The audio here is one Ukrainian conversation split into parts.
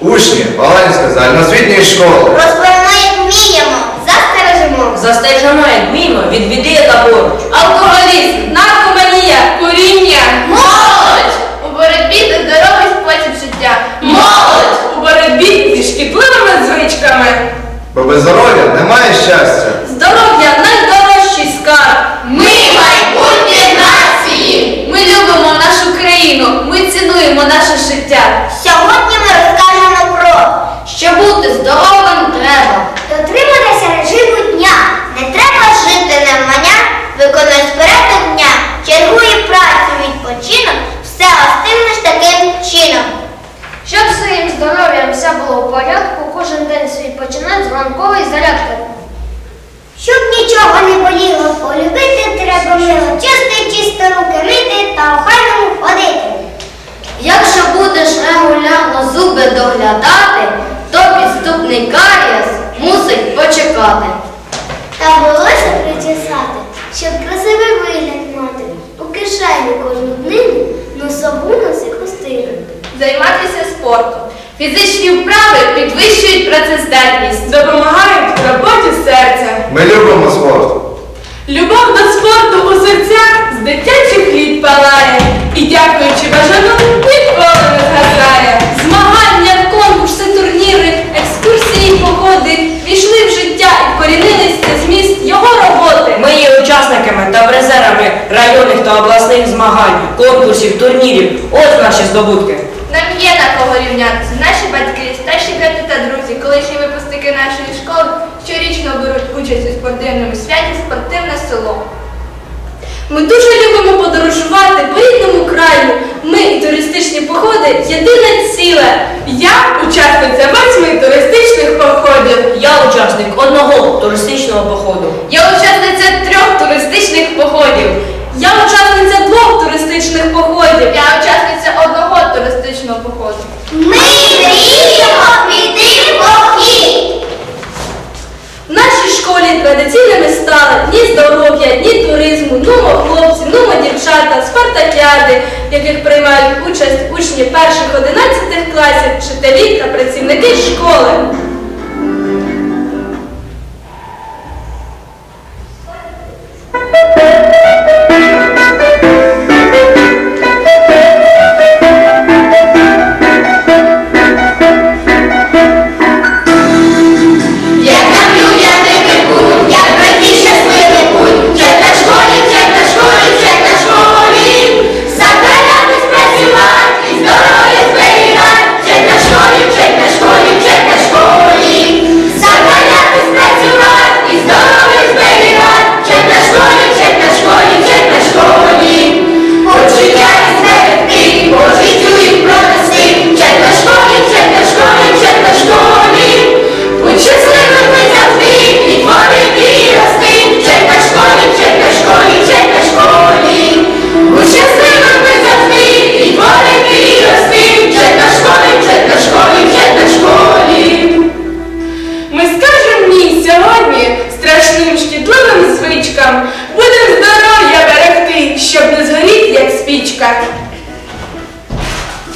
Учні, погані сказали, на освітньої школи. Розпливемо, як вміємо, застережемо. Застережемо, як вміємо, від біди та поруч. Алкоголізм. Доглядати, то підступний карієс мусить почекати. Та волосся причесати, щоб красивий вигляд мати. У кишені кожну днину носову носи хустину. Займатися спортом. Фізичні вправи підвищують працездатність. Допомагають в роботі серця. Ми любимо спорт. Любов до спорту у серцях з дитячих літ палає. І дякуючи бажану, конкурсів, турнірів. От наші здобутки. Нам є на кого рівнятися. Наші батьки, старші брати та друзі, колишні випускники нашої школи щорічно беруть участь у спортивному святі Спортивне село. Ми дуже любимо подорожувати по рідному краю. Походу. Ми мріємо піти в похід. В нашій школі традиційними стали ні здоров'я, ні туризму, нумо хлопці, нумо дівчата, спартакіади, в яких приймають участь учні перших 11 класів, вчителі та працівники школи.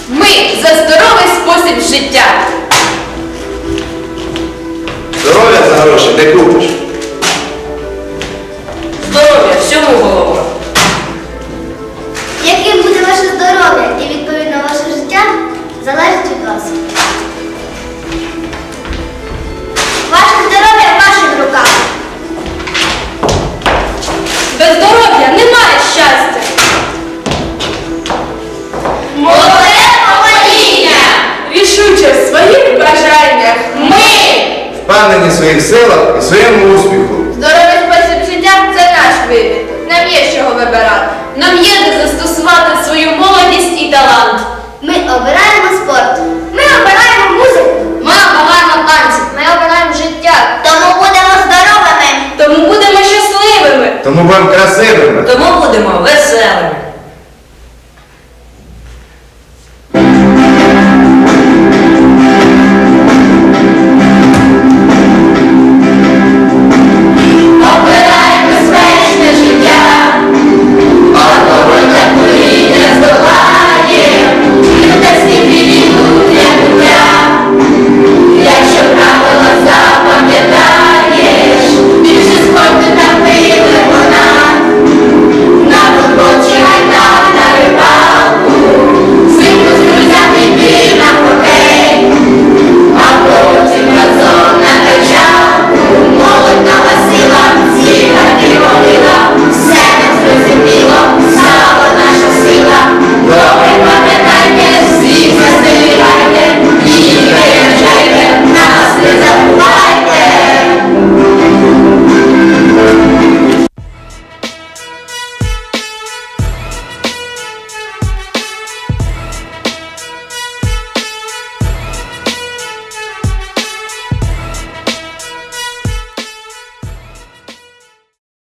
Ми за здоровий спосіб життя. Здоров'я за гроші не купиш. Здоров'я всьому голова. Впевнені в своїх силах і своєму успіху. Здоровий спосіб життя це наш вибір. Нам є з чого вибирати. Нам є де застосувати свою молодість і талант. Ми обираємо спорт. Ми обираємо музику. Ми обираємо танці. Ми обираємо життя. Тому будемо здоровими. Тому будемо щасливими. Тому будемо красивими.